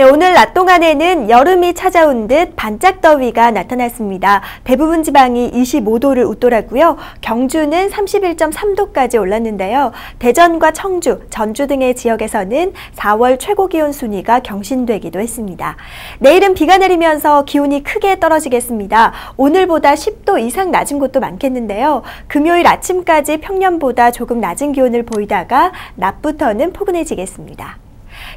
네, 오늘 낮 동안에는 여름이 찾아온 듯 반짝 더위가 나타났습니다. 대부분 지방이 25도를 웃돌았고요. 경주는 31.3도까지 올랐는데요. 대전과 청주, 전주 등의 지역에서는 4월 최고 기온 순위가 경신되기도 했습니다. 내일은 비가 내리면서 기온이 크게 떨어지겠습니다. 오늘보다 10도 이상 낮은 곳도 많겠는데요. 금요일 아침까지 평년보다 조금 낮은 기온을 보이다가 낮부터는 포근해지겠습니다.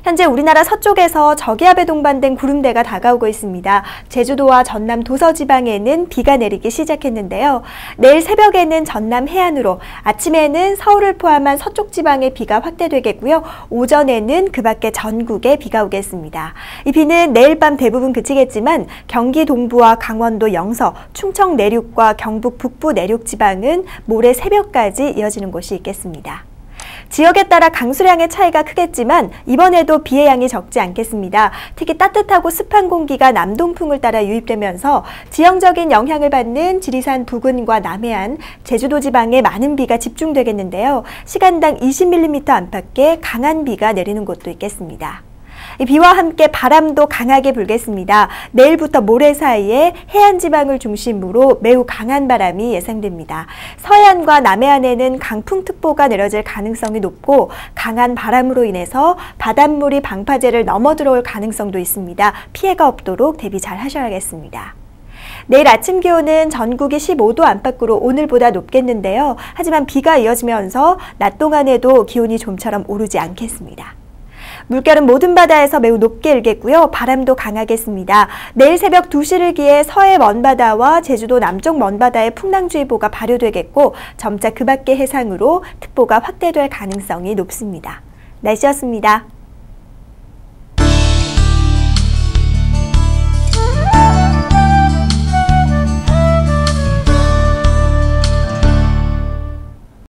현재 우리나라 서쪽에서 저기압에 동반된 구름대가 다가오고 있습니다. 제주도와 전남 도서 지방에는 비가 내리기 시작했는데요. 내일 새벽에는 전남 해안으로, 아침에는 서울을 포함한 서쪽 지방에 비가 확대되겠고요. 오전에는 그 밖에 전국에 비가 오겠습니다. 이 비는 내일 밤 대부분 그치겠지만 경기 동부와 강원도 영서, 충청 내륙과 경북 북부 내륙 지방은 모레 새벽까지 이어지는 곳이 있겠습니다. 지역에 따라 강수량의 차이가 크겠지만 이번에도 비의 양이 적지 않겠습니다. 특히 따뜻하고 습한 공기가 남동풍을 따라 유입되면서 지형적인 영향을 받는 지리산 부근과 남해안, 제주도 지방에 많은 비가 집중되겠는데요. 시간당 20mm 안팎의 강한 비가 내리는 곳도 있겠습니다. 비와 함께 바람도 강하게 불겠습니다. 내일부터 모레 사이에 해안 지방을 중심으로 매우 강한 바람이 예상됩니다. 서해안과 남해안에는 강풍특보가 내려질 가능성이 높고 강한 바람으로 인해서 바닷물이 방파제를 넘어 들어올 가능성도 있습니다. 피해가 없도록 대비 잘 하셔야겠습니다. 내일 아침 기온은 전국이 15도 안팎으로 오늘보다 높겠는데요. 하지만 비가 이어지면서 낮 동안에도 기온이 좀처럼 오르지 않겠습니다. 물결은 모든 바다에서 매우 높게 일겠고요. 바람도 강하겠습니다. 내일 새벽 2시를 기해 서해 먼바다와 제주도 남쪽 먼바다에 풍랑주의보가 발효되겠고 점차 그 밖의 해상으로 특보가 확대될 가능성이 높습니다. 날씨였습니다.